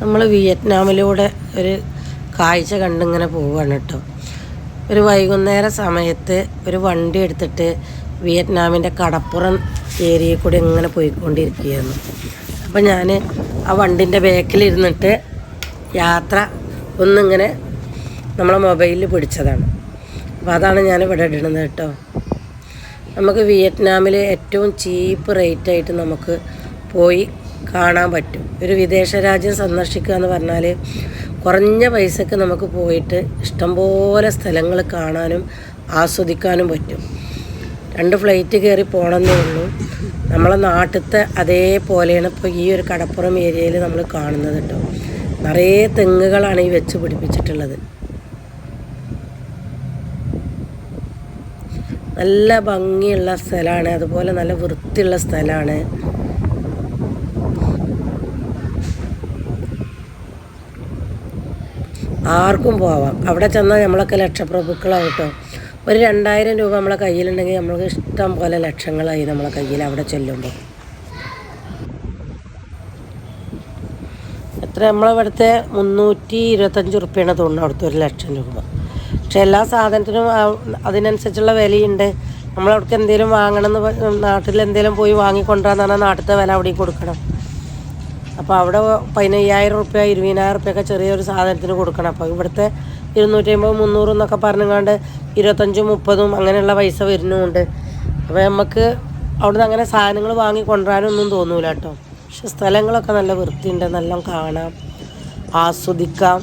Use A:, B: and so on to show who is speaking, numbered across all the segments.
A: നമ്മൾ വിയറ്റ്നാമിലൂടെ ഒരു കാഴ്ച കണ്ടിങ്ങനെ പോവുകയാണ് കേട്ടോ ഒരു വൈകുന്നേര സമയത്ത് ഒരു വണ്ടി എടുത്തിട്ട് വിയറ്റ്നാമിന്റെ കടപ്പുറം ഏരിയയിൽ കൂടി ഇങ്ങനെ പോയിക്കൊണ്ടിരിക്കുകയായിരുന്നു. അപ്പോൾ ഞാൻ ആ വണ്ടിന്റെ ബാക്കിലിരുന്നിട്ട് യാത്ര ഒന്നിങ്ങനെ നമ്മളെ മൊബൈലിൽ പിടിച്ചതാണ്. അപ്പോൾ അതാണ് ഞാൻ ഇവിടെ ഇടുന്നത് കേട്ടോ നമുക്ക് വിയറ്റ്നാമിൽ ഏറ്റവും ചീപ്പ് റേറ്റായിട്ട് നമുക്ക് പോയി കാണാൻ പറ്റും. ഒരു വിദേശ രാജ്യം സന്ദർശിക്കുക എന്ന് പറഞ്ഞാൽ കുറഞ്ഞ പൈസക്ക് നമുക്ക് പോയിട്ട് ഇഷ്ടംപോലെ സ്ഥലങ്ങൾ കാണാനും ആസ്വദിക്കാനും പറ്റും. രണ്ട് ഫ്ലൈറ്റ് കയറി പോകണമെന്നേ ഉള്ളൂ. നമ്മളെ നാട്ടിലത്തെ അതേപോലെയാണ് ഇപ്പോൾ ഈ ഒരു കടപ്പുറം ഏരിയയിൽ നമ്മൾ കാണുന്നത് കേട്ടോ. നിറയെ തെങ്ങുകളാണ് ഈ വെച്ച് പിടിപ്പിച്ചിട്ടുള്ളത്. നല്ല ഭംഗിയുള്ള സ്ഥലമാണ് അതുപോലെ നല്ല വൃത്തിയുള്ള സ്ഥലമാണ് ആർക്കും പോവാം. അവിടെ ചെന്നാൽ നമ്മളൊക്കെ ലക്ഷപ്രഭുക്കളാവും കേട്ടോ. ഒരു രണ്ടായിരം രൂപ നമ്മളെ കയ്യിലുണ്ടെങ്കിൽ നമ്മൾക്ക് ഇഷ്ടം പോലെ ലക്ഷങ്ങളായി നമ്മളെ കയ്യിൽ അവിടെ ചെല്ലുമ്പോൾ. എത്ര നമ്മളിവിടുത്തെ മുന്നൂറ്റി ഇരുപത്തഞ്ച് റുപ്യാണ് തോന്നുന്നു അവിടുത്തെ ഒരു ലക്ഷം രൂപ. പക്ഷെ എല്ലാ സാധനത്തിനും അതിനനുസരിച്ചുള്ള വിലയുണ്ട്. നമ്മളവിടേക്ക് എന്തെങ്കിലും വാങ്ങണം എന്ന് നാട്ടിൽ എന്തെങ്കിലും പോയി വാങ്ങിക്കൊണ്ടാന്ന് പറഞ്ഞാൽ നാട്ടിലത്തെ വില അവിടെ കൊടുക്കണം. അപ്പോൾ അവിടെ പതിനയ്യായിരം റുപ്യ ഇരുപതിനായിരം റുപ്യൊക്കെ ചെറിയൊരു സാധനത്തിന് കൊടുക്കണം. അപ്പോൾ ഇവിടുത്തെ ഇരുന്നൂറ്റി അമ്പത് മുന്നൂറ് എന്നൊക്കെ പറഞ്ഞുകൊണ്ട് ഇരുപത്തഞ്ചും മുപ്പതും അങ്ങനെയുള്ള പൈസ വരുന്നുമുണ്ട് അപ്പോൾ നമുക്ക് അവിടുന്ന് അങ്ങനെ സാധനങ്ങൾ വാങ്ങി കൊണ്ടുവരാനൊന്നും തോന്നൂല കേട്ടോ പക്ഷെ സ്ഥലങ്ങളൊക്കെ നല്ല വൃത്തിയുണ്ട്. നല്ല കാണാം. ആസ്വദിക്കാം.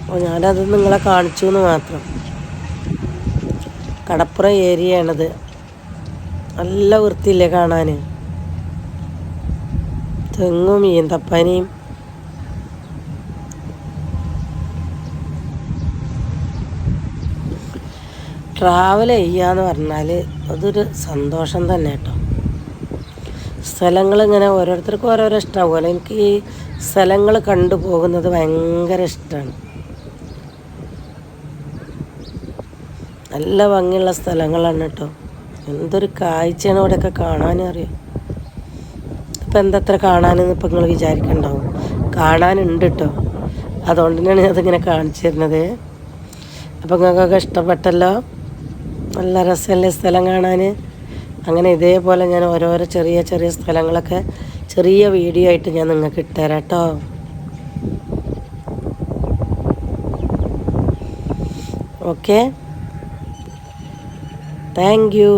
A: അപ്പോൾ ഞാനത് നിങ്ങളെ കാണിച്ചു എന്ന് മാത്രം. കടപ്പുറം ഏരിയയാണിത്. നല്ല വൃത്തിയില്ലേ കാണാൻ തെങ്ങും ഈന്തപ്പനയും. ട്രാവൽ ചെയ്യാന്ന് പറഞ്ഞാൽ അതൊരു സന്തോഷം തന്നെ കേട്ടോ. സ്ഥലങ്ങളിങ്ങനെ ഓരോരുത്തർക്കും ഓരോരോ ഇഷ്ടമാകുമല്ലോ എനിക്ക് ഈ സ്ഥലങ്ങൾ കണ്ടു പോകുന്നത് ഭയങ്കര ഇഷ്ടമാണ് നല്ല ഭംഗിയുള്ള സ്ഥലങ്ങളാണ് കേട്ടോ. എന്തൊരു കാഴ്ചയാണ് ഇവിടെയൊക്കെ കാണാനും ഇപ്പം എന്തത്ര കാണാനെന്ന് ഇപ്പം നിങ്ങൾ വിചാരിക്കണ്ടാവും. കാണാനുണ്ട് കേട്ടോ അതുകൊണ്ട് തന്നെയാണ് അതിങ്ങനെ കാണിച്ചു തരുന്നത്. അപ്പം നിങ്ങൾക്കൊക്കെ ഇഷ്ടപ്പെട്ടല്ലോ? നല്ല രസമല്ലേ സ്ഥലം കാണാൻ അങ്ങനെ ഇതേപോലെ ഞാൻ ഓരോരോ ചെറിയ ചെറിയ സ്ഥലങ്ങളൊക്കെ ചെറിയ വീഡിയോ ആയിട്ട് ഞാൻ നിങ്ങൾക്ക് ഇട്ടുതരാം കേട്ടോ ഓക്കെ? Thank you.